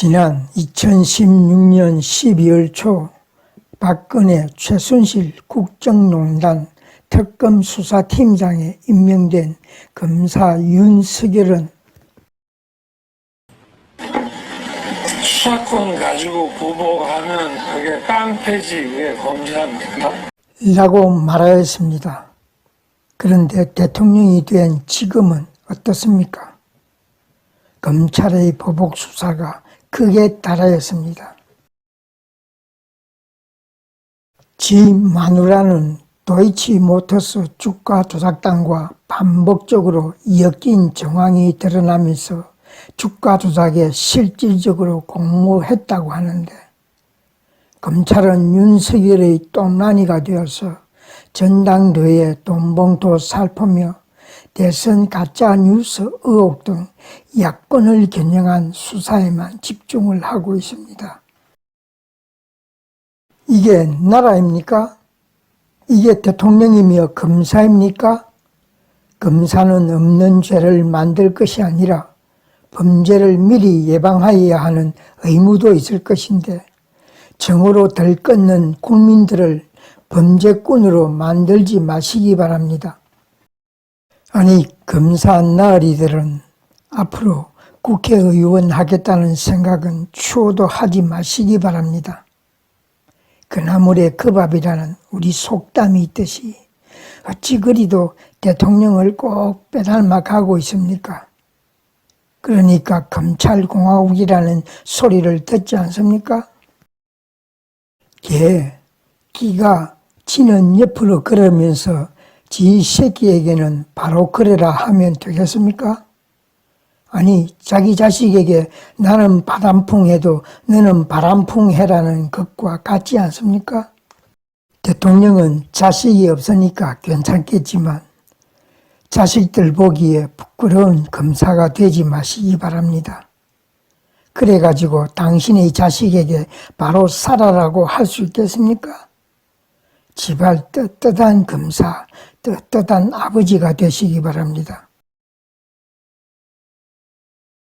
지난 2016년 12월 초 박근혜 최순실 국정농단 특검 수사팀장에 임명된 검사 윤석열은 수사권 가지고 보복하면 그게 깡패지 왜 검사입니까? 라고 말하였습니다. 그런데 대통령이 된 지금은 어떻습니까? 검찰의 보복 수사가 크게 달하였습니다. 지 마누라는 도이치모터스 주가 조작단과 반복적으로 엮인 정황이 드러나면서 주가 조작에 실질적으로 공모했다고 하는데 검찰은 윤석열의 똥난이가 되어서 전당대회 돈봉투 살포며 대선 가짜 뉴스 의혹 등 야권을 겨냥한 수사에만 집중을 하고 있습니다. 이게 나라입니까? 이게 대통령이며 검사입니까? 검사는 없는 죄를 만들 것이 아니라 범죄를 미리 예방하여야 하는 의무도 있을 것인데 정으로 들끓는 국민들을 범죄꾼으로 만들지 마시기 바랍니다. 아니 검사 나으리들은 앞으로 국회의원 하겠다는 생각은 추호도 하지 마시기 바랍니다. 그나물의 그 밥이라는 우리 속담이 있듯이 어찌 그리도 대통령을 꼭 빼닮아 가고 있습니까? 그러니까 검찰공화국이라는 소리를 듣지 않습니까? 개, 끼가 지는 옆으로 걸으면서 지 새끼에게는 바로 그래라 하면 되겠습니까? 아니, 자기 자식에게 나는 바람풍 해도 너는 바람풍 해라는 것과 같지 않습니까? 대통령은 자식이 없으니까 괜찮겠지만 자식들 보기에 부끄러운 검사가 되지 마시기 바랍니다. 그래가지고 당신의 자식에게 바로 살아라고 할 수 있겠습니까? 지발 떳떳한 검사, 떳떳한 아버지가 되시기 바랍니다.